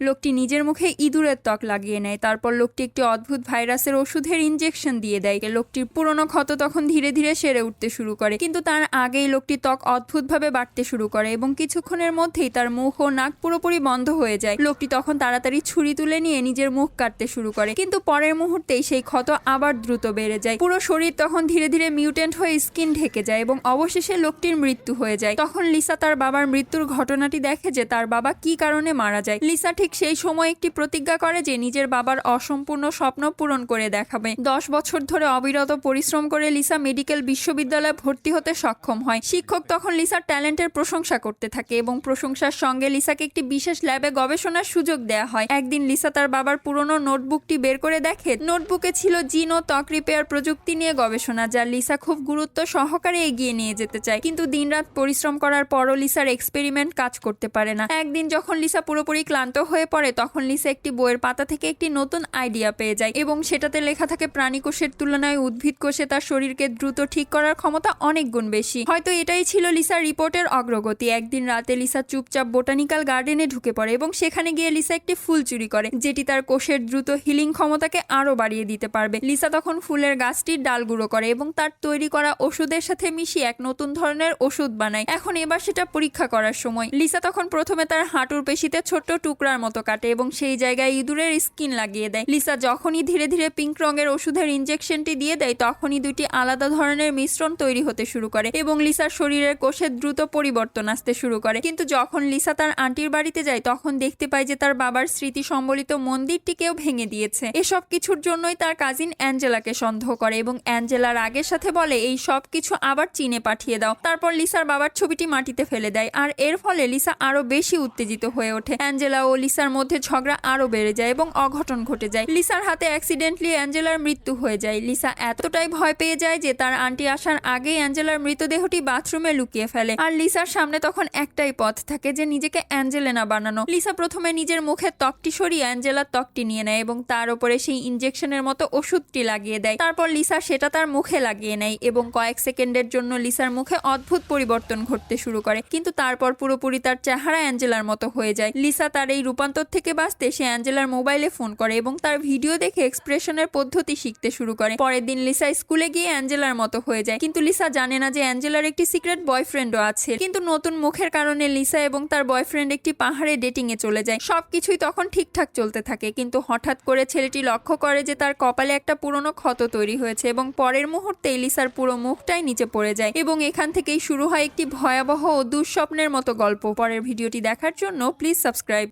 লোকটি নিজের মুখে ইঁদুরের ত্বক লাগিয়ে নেয়, তারপর লোকটি একটি অদ্ভুত ভাইরাসের ওষুধের ইনজেকশন দিয়ে দেয়। লোকটির পুরনো ক্ষত তখন ধীরে ধীরে সেরে উঠতে শুরু করে, কিন্তু তার আগেই লোকটির ত্বক অদ্ভুতভাবে বাড়তে শুরু করে এবং কিছুক্ষণের মধ্যেই তার মুখ ও নাক পুরোপুরি বন্ধ হয়ে যায়। লোকটি তখন তাড়াতাড়ি ছুরি তুলে নিয়ে নিজের মুখ কাটতে শুরু করে, কিন্তু পরের মুহূর্তেই সেই ক্ষত আবার দ্রুত বেড়ে যায়। পুরো শরীর তখন ধীরে ধীরে মিউটেন্ট হয়ে স্কিন ঢেকে যায় এবং অবশেষে লোকটির মৃত্যু হয়ে যায়। তখন লিসা তার বাবার মৃত্যুর ঘটনাটি দেখে যে তার বাবা কি কারণে মারা যায়। লিসা সেই সময় একটি প্রতিজ্ঞা করে যে নিজের বাবার অসম্পূর্ণ স্বপ্ন পূরণ করে দেখাবে। দশ বছর ধরে অবিরত পরিশ্রম করে লিসা মেডিকেল বিশ্ববিদ্যালয়ে ভর্তি হতে সক্ষম হয়। শিক্ষক তখন লিসার ট্যালেন্টের প্রশংসা করতে থাকে এবং প্রশংসার সঙ্গে লিসাকে একটি বিশেষ ল্যাবে গবেষণার সুযোগ দেওয়া হয়। একদিন লিসা তার বাবার পুরনো নোটবুকটি বের করে দেখে, নোটবুকে ছিল জিন ও ত্বক রিপেয়ার প্রযুক্তি নিয়ে গবেষণা, যা লিসা খুব গুরুত্ব সহকারে এগিয়ে নিয়ে যেতে চায়। কিন্তু দিনরাত পরিশ্রম করার পরও লিসার এক্সপেরিমেন্ট কাজ করতে পারে না। একদিন যখন লিসা পুরোপুরি ক্লান্ত হয়ে পড়ে, তখন লিসা একটি বইয়ের পাতা থেকে একটি নতুন আইডিয়া পেয়ে যায় এবং সেটাতে লেখা থাকে, প্রাণী কোষের তুলনায় উদ্ভিদ কোষে তার শরীরকে দ্রুত ঠিক করার ক্ষমতা অনেক গুণ বেশি। হয়তো এটাই ছিল লিসার রিপোর্টের অগ্রগতি। একদিন রাতে লিসা চুপচাপ বোটানিক্যাল গার্ডেনে ঢুকে পড়ে এবং সেখানে গিয়ে লিসা একটি ফুল চুরি করে, যেটি তার কোষের দ্রুত হিলিং ক্ষমতাকে আরও বাড়িয়ে দিতে পারবে। লিসা তখন ফুলের গাছটির ডাল গুঁড়ো করে এবং তার তৈরি করা ওষুধের সাথে মিশিয়ে এক নতুন ধরনের ওষুধ বানায়। এখন এবার সেটা পরীক্ষা করার সময়। লিসা তখন প্রথমে তার হাঁটুর পেশিতে ছোট্ট টুকরার মতো কাটে এবং সেই জায়গায় ইঁদুরের স্কিন লাগিয়ে দেয়। লিসা যখনই ধীরে ধীরে পিঙ্ক রঙের ওষুধের ইনজেকশনটি দিয়ে দেয়, তখনই দুটি আলাদা ধরনের মিশ্রণ তৈরি হতে শুরু করে এবং লিসার শরীরের কোষের দ্রুত পরিবর্তন আসতে শুরু করে। কিন্তু যখন লিসা তার আন্টির বাড়িতে যায়, তখন দেখতে পায় যে তার বাবার স্মৃতি সম্বলিত মন্দিরটিকেও ভেঙে দিয়েছে। এসব কিছুর জন্যই তার কাজিন অ্যাঞ্জেলাকে সন্দেহ করে এবং অ্যাঞ্জেলা রাগের সাথে বলে, এই সব কিছু আবার চীনে পাঠিয়ে দাও। তারপর লিসার বাবার ছবিটি মাটিতে ফেলে দেয়। আর এর ফলে লিসা আরও বেশি উত্তেজিত হয়ে ওঠে। অ্যাঞ্জেলা ও লিসার মধ্যে ঝগড়া আরও বেড়ে যায় এবং অঘটন ঘটে যায়। লিসার হাতে অ্যাক্সিডেন্টলি অ্যাঞ্জেলার মৃত্যু হয়ে যায়। লিসা এতটাই ভয় পেয়ে যায় যে তার আন্টি আসার আগেই অ্যাঞ্জেলার মৃতদেহটি বাথরুমে লুকিয়ে ফেলে। আর লিসার সামনে তখন একটাই পথ থাকে যে নিজেকে অ্যাঞ্জেলেনা বানানো। লিসা প্রথমে নিজের মুখের ত্বকটি সরিয়ে অ্যাঞ্জেলার ত্বকটি নিয়ে নেয় এবং তার উপরে সেই ইনজেকশনের মতো ওষুধটি লাগিয়ে দেয়। তারপর লিসা সেটা তার মুখে লাগিয়ে নেয় এবং কয়েক সেকেন্ডের জন্য লিসার মুখে অদ্ভুত পরিবর্তন ঘটতে শুরু করে। কিন্তু তারপর পুরোপুরি তার চেহারা অ্যাঞ্জেলার মতো হয়ে যায়। লিসা তার এই রূপান্তর থেকে বাঁচতে সে অ্যাঞ্জেলার মোবাইলে ফোন করে এবং তার ভিডিও দেখে এক্সপ্রেশনের পদ্ধতি শিখতে শুরু করে। পরের দিন লিসা স্কুলে গিয়ে অ্যাঞ্জেলার মতো হয়ে যায়। কিন্তু লিসা জানে না যে অ্যাঞ্জেলার একটি সিক্রেট বয়ফ্রেন্ডও আছে। কিন্তু নতুন মুখের কারণে লিসা এবং তার বয়ফ্রেন্ড একটি পাহাড়ে ডেটিং এ চলে যায়। সবকিছুই তখন ঠিকঠাক চলতে থাকে। কিন্তু হঠাৎ করে ছেলেটি লক্ষ্য করে যে তার কপালে একটা পুরনো ক্ষত তৈরি হয়েছে এবং পরের মুহূর্তে লিসার পুরো মুখটাই নিচে পড়ে যায় এবং এখান থেকেই শুরু হয় একটি ভয়াবহ ও দুঃস্বপ্নের মতো গল্প। পরের ভিডিওটি দেখার জন্য প্লিজ সাবস্ক্রাইব